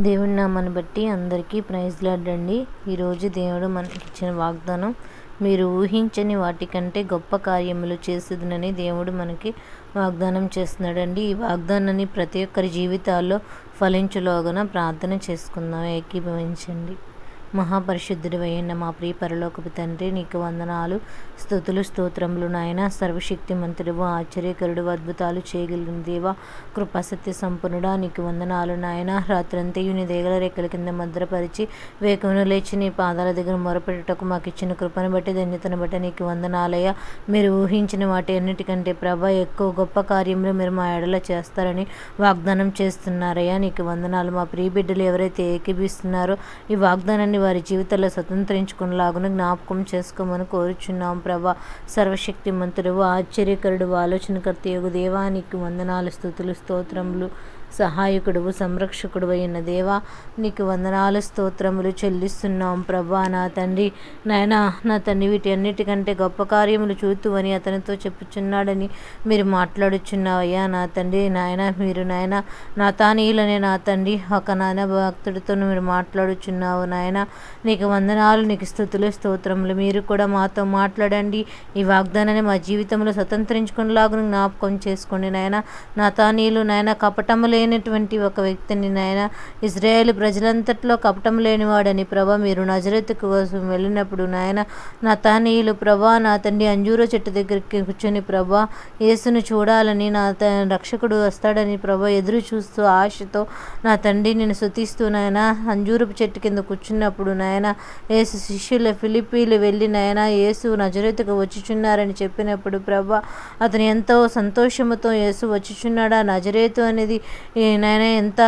దేవుని నామాన్ని బట్టి అందరికీ ప్రైజ్ లాడండి ఈరోజు దేవుడు మనకి ఇచ్చిన వాగ్దానం మీరు ఊహించని వాటికంటే గొప్ప కార్యములు చేసేదినని దేవుడు మనకి వాగ్దానం చేస్తున్నాడండి. ఈ వాగ్దానాన్ని ప్రతి ఒక్కరి జీవితాల్లో ఫలించులోగన ప్రార్థన చేసుకుందాం. ఏకీభవించండి. మహాపరిశుద్ధుడు అయిన మా ప్రియ పరలోకపు తండ్రి నీకు వందనాలు స్థుతులు స్తోత్రములు నాయన. సర్వశక్తి మంత్రుడు ఆశ్చర్యకరుడు అద్భుతాలు చేయగలిగిన దేవా కృపాసత్య సంపన్నుడా నీకు వందనాలు నాయన. రాత్రంతయు నీ దేగల రెక్కల కింద భద్రపరిచి వేకమును లేచి నీ పాదాల దగ్గర మొరపెట్టుటకు మాకు ఇచ్చిన కృపను బట్టి ధన్యతను బట్టి నీకు వందనాలయ్యా. మీరు ఊహించిన వాటి అన్నిటికంటే ప్రభ ఎక్కువ గొప్ప కార్యములు మీరు మా ఎడల చేస్తారని వాగ్దానం చేస్తున్నారయ్యా. నీకు వందనాలు. మా ప్రియ బిడ్డలు ఎవరైతే ఏకీభిస్తున్నారో ఈ వాగ్దానాన్ని వారి జీవితాల్లో స్వతంత్రించుకునేలాగున జ్ఞాపకం చేసుకోమని కోరుచున్నాం ప్రభా. సర్వశక్తి మంత్రుడు ఆశ్చర్యకరుడు ఆలోచనకర్త యోగు దేవానికి వందనాలు స్థుతులు స్తోత్రములు. సహాయకుడువు సంరక్షకుడు అయిన దేవా నీకు వందనాలు స్తోత్రములు చెల్లిస్తున్నాం. ప్రభా నా తండ్రి నాయన నా తండ్రి వీటి అన్నిటికంటే గొప్ప కార్యములు చూతువని అతనితో చెప్పుచున్నాడని మీరు మాట్లాడుచున్నావయ్యా నా తండ్రి నాయన మీరు నాయన నా తానీయులనే నా తండ్రి ఒక నాయన భక్తుడితో మీరు మాట్లాడుచున్నావు. నాయన నీకు వందనాలు నీకు స్థుతులు స్తోత్రములు. మీరు కూడా మాతో మాట్లాడండి. ఈ వాగ్దానాన్ని మా జీవితంలో స్వతంత్రించుకునేలాగా జ్ఞాపకం చేసుకోండి. నాయన నా తానీయులు నాయన కపటములే లేనటువంటి ఒక వ్యక్తిని నాయన ఇజ్రాయేల్ ప్రజలంతట్లో కపటం లేనివాడని ప్రభా మీరు నజరత్తుకు కోసం వెళ్ళినప్పుడు నాయన నా తానీయులు ప్రభా నా తండ్రి అంజూర చెట్టు దగ్గరికి కూర్చొని ప్రభా యేసును చూడాలని నా రక్షకుడు వస్తాడని ప్రభా ఎదురు చూస్తూ ఆశతో నా తండ్రి నేను శుతిస్తూ నాయన అంజూరపు చెట్టు కింద కూర్చున్నప్పుడు నాయన యేసు శిష్యుల ఫిలిపీలు వెళ్ళి నాయన యేసు నజరత్తుకు వచ్చిచున్నారని చెప్పినప్పుడు ప్రభా అతను ఎంతో సంతోషముతో యేసు వచ్చిచున్నాడా నజరేతు అనేది నాయన ఎంత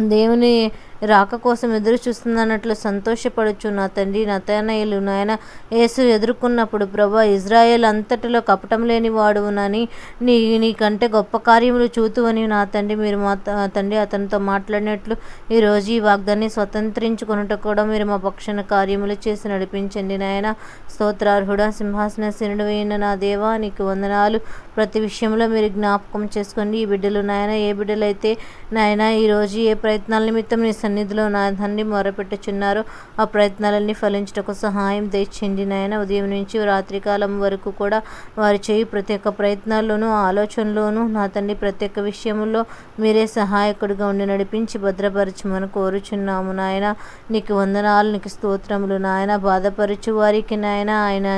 దేవుని రాక కోసం ఎదురు చూస్తుందన్నట్లు సంతోషపడచ్చు నా తండ్రి నా తనయులు నాయన. యేసు ఎదుర్కొన్నప్పుడు ప్రభా ఇజ్రాయెల్ అంతటిలో కపటం లేని వాడునని నీ నీకంటే గొప్ప కార్యములు చూతువని నా తండ్రి మీరు మా తండ్రి అతనితో మాట్లాడినట్లు ఈరోజు ఈ వాగ్దాన్ని స్వతంత్రించుకున్నట్టు కూడా మీరు మా పక్షాన కార్యములు చేసి నడిపించండి నాయన. స్తోత్రార్హుడ సింహాసన శనుడు అయిన నా దేవా నీకు వందనాలు. ప్రతి విషయంలో మీరు జ్ఞాపకం చేసుకోండి. ఈ బిడ్డలు నాయన ఏ బిడ్డలైతే నాయన ఈరోజు ఏ ప్రయత్నాల నిమిత్తం నీ సన్నిధిలో నా తండ్రి మొరపెట్టుచున్నారు. ఆ ప్రయత్నాలన్నీ ఫలించటకు సహాయం తెచ్చింది నాయన. ఉదయం నుంచి రాత్రికాలం వరకు కూడా వారు చేయి ప్రతి ఒక్క ప్రయత్నాల్లోనూ ఆలోచనలోనూ నా తండ్రి ప్రతి ఒక్క విషయంలో మీరే సహాయకుడిగా ఉండి నడిపించి భద్రపరచమని కోరుచున్నాము నాయన. నీకు వందనాలు నీకు స్తోత్రములు నాయన. బాధపరచు వారికి నాయన. ఆయన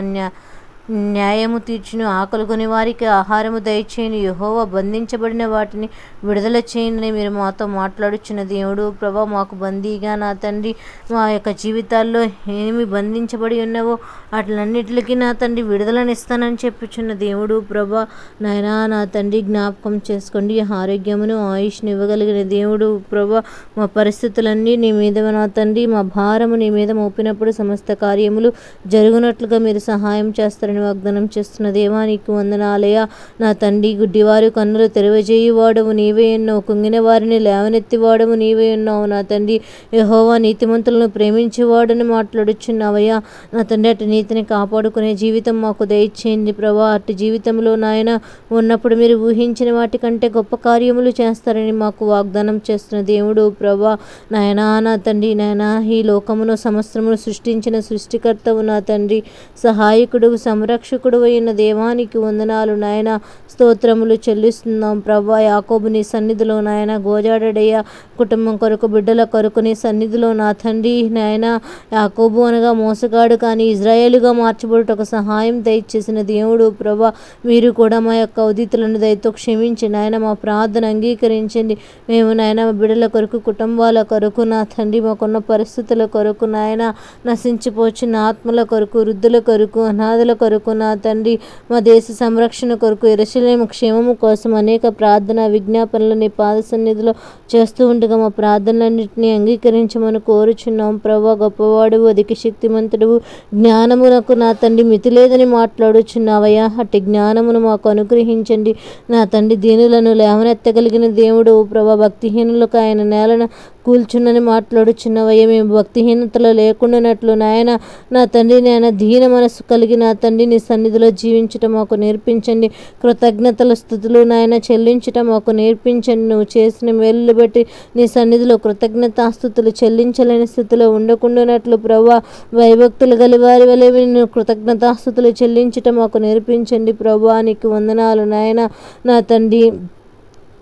న్యాయము తీర్చును. ఆకలి వారికి ఆహారము దయచేయని. యహోవ బంధించబడిన వాటిని విడుదల చేయని మీరు మాతో మాట్లాడుచున్న దేవుడు ప్రభా మాకు బందీగా నా తండ్రి మా యొక్క జీవితాల్లో ఏమి బంధించబడి ఉన్నవో వాటిలన్నిటికీ నా తండ్రి విడుదలనిస్తానని చెప్పుచున్న దేవుడు ప్రభా నాయనా నా తండ్రి జ్ఞాపకం చేసుకోండి. ఆరోగ్యమును ఆయుష్ను ఇవ్వగలిగిన దేవుడు ప్రభా మా పరిస్థితులన్నీ నీ మీద నా తండ్రి మా భారము నీ మీద మోపినప్పుడు సమస్త కార్యములు జరుగునట్లుగా మీరు సహాయం చేస్తారు వారిని వాగ్దానం చేస్తున్న దేవానికి వందనాలయ నా తండ్రి గుడ్డివారు కన్నులు తెరవజేయువాడవు నీవే ఉన్నావు కుంగిన వారిని లేవనెత్తివాడవు నీవే ఉన్నావు నా తండ్రి. యహోవా నీతిమంతులను ప్రేమించేవాడని మాట్లాడుచున్నావయ్యా. నా తండ్రి అటు నీతిని కాపాడుకునే జీవితం మాకు దయచేయండి ప్రభా. అటు జీవితంలో నాయన ఉన్నప్పుడు మీరు ఊహించిన వాటికంటే గొప్ప కార్యములు చేస్తారని మాకు వాగ్దానం చేస్తున్న దేవుడు ప్రభా. నాయనా నా తండ్రి నాయనా ఈ లోకమును సమస్తమును సృష్టించిన సృష్టికర్తవు నా తండ్రి. సహాయకుడు సమ సంరక్షకుడు అయిన దేవానికి వందనాలు నాయన. స్తోత్రములు చెల్లిస్తున్నాం ప్రభా యాకోబు నీ సన్నిధిలో నాయన. గోజాడయ్య కుటుంబం కొరకు బిడ్డల కొరకు నీ సన్నిధిలో నా తండ్రి నాయన. యాకోబు అనగా మోసగాడు కానీ ఇజ్రాయేలుగా మార్చబడుటకు సహాయం దయచేసిన దేవుడు ప్రభా మీరు కూడా మా యొక్క ఉదితులను దయతో క్షమించి నాయన మా ప్రార్థన అంగీకరించండి. మేము నాయన మా బిడ్డల కొరకు కుటుంబాల కొరకు నా తండ్రి మాకున్న పరిస్థితుల కొరకు నాయన. నశించిపోచిన ఆత్మల కొరకు వృద్ధుల కొరకు అనాథల కొరకు నా తండ్రి మా దేశ సంరక్షణ కొరకు ఎరశలేము క్షేమము కోసం అనేక ప్రార్థన విజ్ఞాపనలు నీ పాద సన్నిధిలో చేస్తూ ఉండగా మా ప్రార్థనలన్నింటినీ అంగీకరించమని కోరుచున్నాం. ప్రభా గొప్పవాడు అధిక శక్తిమంతుడు జ్ఞానమునకు నా తండ్రి మితి లేదని మాట్లాడుచున్నావయ్యా. అట్టి జ్ఞానమును మాకు అనుగ్రహించండి. నా తండ్రి దీనులను లేవనెత్తగలిగిన దేవుడు ప్రభా భక్తిహీనులకు ఆయన నేలను కూల్చున్నని మాట్లాడుచున్నవయ్య. మేము భక్తిహీనతలో లేకుండానట్లు నాయన నా తండ్రి నాయన దీన మనసు కలిగి నా తండ్రి నుండి నీ సన్నిధిలో జీవించటం మాకు నేర్పించండి. కృతజ్ఞతల స్థుతులు నాయన చెల్లించటం మాకు నేర్పించండి. నువ్వు చేసిన మేలు బట్టి నీ సన్నిధిలో కృతజ్ఞతాస్థుతులు చెల్లించలేని స్థితిలో ఉండకుండానట్లు ప్రభా భయభక్తులు గలివారి వలె నేను కృతజ్ఞతాస్థుతులు చెల్లించటం మాకు నేర్పించండి. ప్రభా నీకు వందనాలు నాయన నా తండ్రి.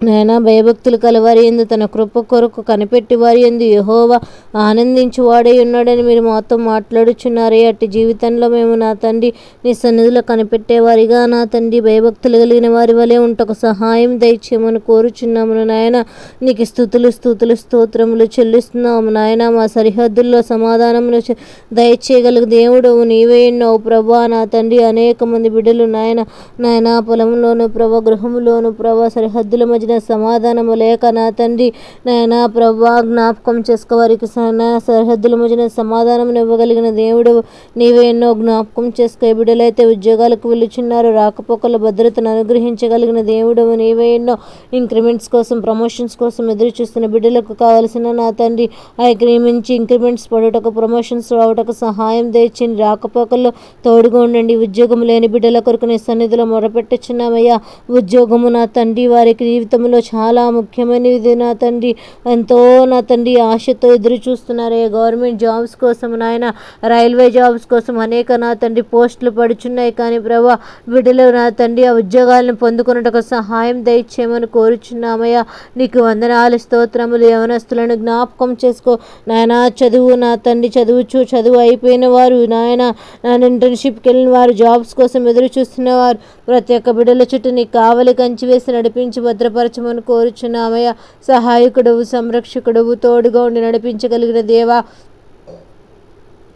నాయన భయభక్తులు కలవారి ఎందు తన కృప కొరకు కనిపెట్టి వారి ఎందు యహోవా ఆనందించువాడే ఉన్నాడని మీరు మాతో మాట్లాడుచున్నారే. అట్టి జీవితంలో మేము నా తండ్రి నీ సన్నిధిలో కనిపెట్టేవారిగా నా తండ్రి భయభక్తులు కలిగిన వారి వలె ఉంటకు సహాయం దయచేయమని కోరుచున్నాము నాయన. నీకు స్థుతులు స్థుతులు స్తోత్రములు చెల్లిస్తున్నాము నాయన. మా సరిహద్దుల్లో సమాధానమును చె- దేవుడు నీవే ఉన్నావు ప్రభా. నా తండ్రి అనేక మంది బిడ్డలు నాయన. నాయన పొలంలోను ప్రభా గృహంలోను ప్రభా సరిహద్దుల మధ్య మధ్యన సమాధానము లేక నా తండ్రి నాయనా ప్రభా జ్ఞాపకం చేసుకోవారికి నా సరిహద్దుల మధ్యన సమాధానం ఇవ్వగలిగిన దేవుడు నీవే ఎన్నో జ్ఞాపకం చేసుకో. బిడ్డలైతే ఉద్యోగాలకు వెళ్ళుచున్నారు రాకపోకల భద్రతను అనుగ్రహించగలిగిన దేవుడు నీవే ఎన్నో ఇంక్రిమెంట్స్ కోసం ప్రమోషన్స్ కోసం ఎదురు చూస్తున్న బిడ్డలకు కావలసిన నా తండ్రి ఆ నుంచి ఇంక్రిమెంట్స్ పడుటకు ప్రమోషన్స్ రావటకు సహాయం తెచ్చింది రాకపోకల్లో తోడుగా ఉండండి. ఉద్యోగం లేని బిడ్డల కొరకు నీ సన్నిధిలో మొరపెట్టుచున్నామయ్యా. ఉద్యోగము నా తండ్రి వారికి జీవితంలో చాలా ముఖ్యమైనది నా తండ్రి. ఎంతో నా తండ్రి ఆశతో ఎదురు చూస్తున్నారే. గవర్నమెంట్ జాబ్స్ కోసం నాయన రైల్వే జాబ్స్ కోసం అనేక నా తండ్రి పోస్టులు పడుచున్నాయి. కానీ ప్రభా బిడ్డలు నా తండ్రి ఆ ఉద్యోగాలను పొందుకున్నట్టు సహాయం దయచేయమని కోరుచున్నామయ్యా. నీకు వందనాలు స్తోత్రములు యవనస్తులను జ్ఞాపకం చేసుకో. నాయన చదువు నా తండ్రి చదువుచు. చదువు అయిపోయిన వారు నాయన నా ఇంటర్న్షిప్కి వెళ్ళిన వారు జాబ్స్ కోసం ఎదురు చూస్తున్నవారు ప్రతి ఒక్క బిడ్డల చుట్టూ నీ కావలి కంచి వేసి నడిపించి కోరుచున్న కోరుచున్నామయ్య. సహాయకుడవు సంరక్షకుడవు తోడుగా ఉండి నడిపించగలిగిన దేవా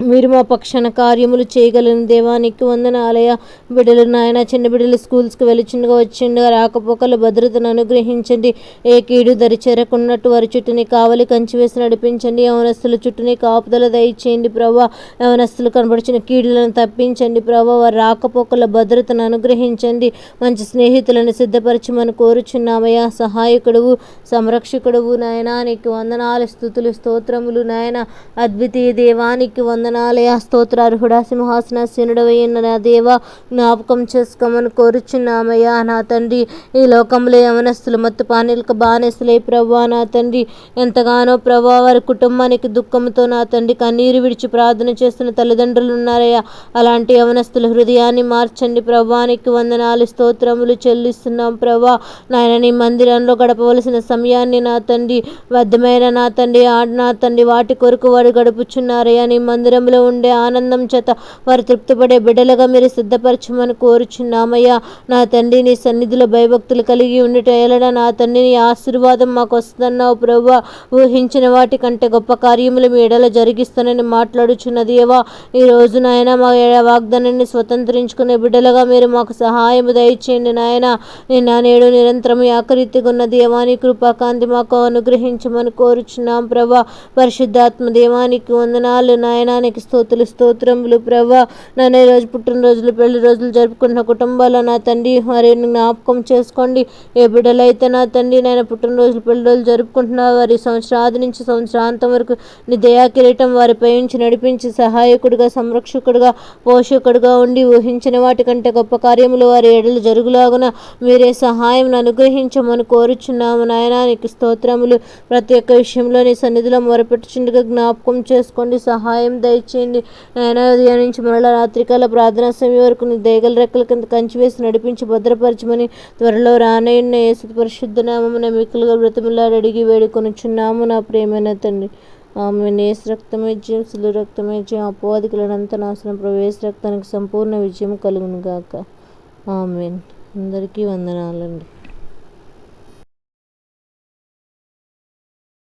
మీరు మా పక్షాన కార్యములు చేయగలను దేవానికి వందనాలయ బిడ్డలు నాయన చిన్న బిడ్డలు స్కూల్స్కి వెళ్ళిచుండగా వచ్చిండగా రాకపోకల భద్రతను అనుగ్రహించండి. ఏ కీడు దరి చేరకున్నట్టు వారి చుట్టూని కావలి కంచి వేసి నడిపించండి. యవనస్తుల చుట్టూని కాపుదల దయచేయండి ప్రభా. యవనస్తులు కనబడిచిన కీడులను తప్పించండి ప్రభా. వారి రాకపోకల భద్రతను అనుగ్రహించండి. మంచి స్నేహితులను సిద్ధపరచమని కోరుచున్నామయ్యా. సహాయకుడువు సంరక్షకుడువు నాయనా. నీకు వందనాలు స్థుతులు స్తోత్రములు నాయన. అద్వితీయ దేవానికి వంద వందనాలయ స్తోత్రార్హుడా సింహాసనాసీనుడవయ్యన్న నా దేవ జ్ఞాపకం చేసుకోమని కోరుచున్నామయ్యా నా తండ్రి. ఈ లోకంలో యవనస్తులు మత్తు పానీలకు బానిసలై ప్రభా నా తండ్రి. ఎంతగానో ప్రభా వారి కుటుంబానికి దుఃఖంతో నా తండ్రి కన్నీరు విడిచి ప్రార్థన చేస్తున్న తల్లిదండ్రులు ఉన్నారయ్యా అలాంటి యవనస్తుల హృదయాన్ని మార్చండి ప్రభానికి వందనాలు స్తోత్రములు చెల్లిస్తున్నాం ప్రభా నాయన నీ మందిరంలో గడపవలసిన సమయాన్ని నా తండ్రి వద్దమైన నా తండ్రి ఆ నా తండ్రి వాటి కొరకు వారు గడుపుచున్నారయ్యా. నీ మందిరంలో ఉండే ఆనందం చేత వారు తృప్తిపడే బిడ్డలుగా మీరు సిద్ధపరచమని కోరుచున్నామయ్యా. నా తండ్రి నీ సన్నిధిలో భయభక్తులు కలిగి ఉండుట ఎలడ నా తండ్రి నీ ఆశీర్వాదం మాకు వస్తుందన్నావు ప్రభా ఊహించిన వాటి కంటే గొప్ప కార్యములు మీ ఎడల జరిగిస్తానని మాట్లాడుచున్న దేవా. ఈ రోజు నాయన మా వాగ్దానాన్ని స్వతంత్రించుకునే బిడ్డలుగా మీరు మాకు సహాయం దయచేయండి నాయన. నిన్న నేడు నిరంతరం ఆకరితిగున్న దేవాని కృపాకాంతి మాకు అనుగ్రహించమని కోరుచున్నాం ప్రభా పరిశుద్ధాత్మ దేవానికి వందనాలు నీకు స్తోతులు స్తోత్రములు. ప్రభా నన్ను ఈ రోజు పుట్టినరోజులు పెళ్ళి రోజులు జరుపుకున్న కుటుంబాల నా తండ్రి వారిని జ్ఞాపకం చేసుకోండి. ఏ బిడ్డలైతే నా తండ్రి నేను పుట్టినరోజులు పెళ్ళి రోజులు జరుపుకుంటున్నా వారి సంవత్సరాది నుంచి సంవత్సరాంతం వరకు నీ దయా కిరీటం వారిపై ఉంచి నడిపించి సహాయకుడిగా సంరక్షకుడిగా పోషకుడిగా ఉండి ఊహించిన వాటికంటే గొప్ప కార్యములు వారి ఎడలు జరుగులాగున మీరే సహాయం అనుగ్రహించమని కోరుచున్నాము. నాయన నీకు స్తోత్రములు. ప్రతి ఒక్క విషయంలో నీ సన్నిధిలో మొరపెట్టుచుండగా జ్ఞాపకం చేసుకోండి. సహాయం దయచేయండి నాయనా ఉదయం నుంచి మరలా రాత్రికాల ప్రార్థనా సమయం వరకు నీ దయగల రెక్కల కింద కంచి వేసి నడిపించి భద్రపరచమని త్వరలో రానయ్యున్న యేసు పరిశుద్ధ నామమున మిక్కులుగా బ్రతములాడి అడిగి వేడుకొనుచున్నాము నా ప్రేమైన తండ్రి. ఆమె నేస్ రక్తమే జయం శిలు రక్తమే జయం అపవాదికులనంత నాశనం ప్రవేశ రక్తానికి సంపూర్ణ విజయం కలుగును గాక. ఆమెన్. అందరికీ వందనాలండి.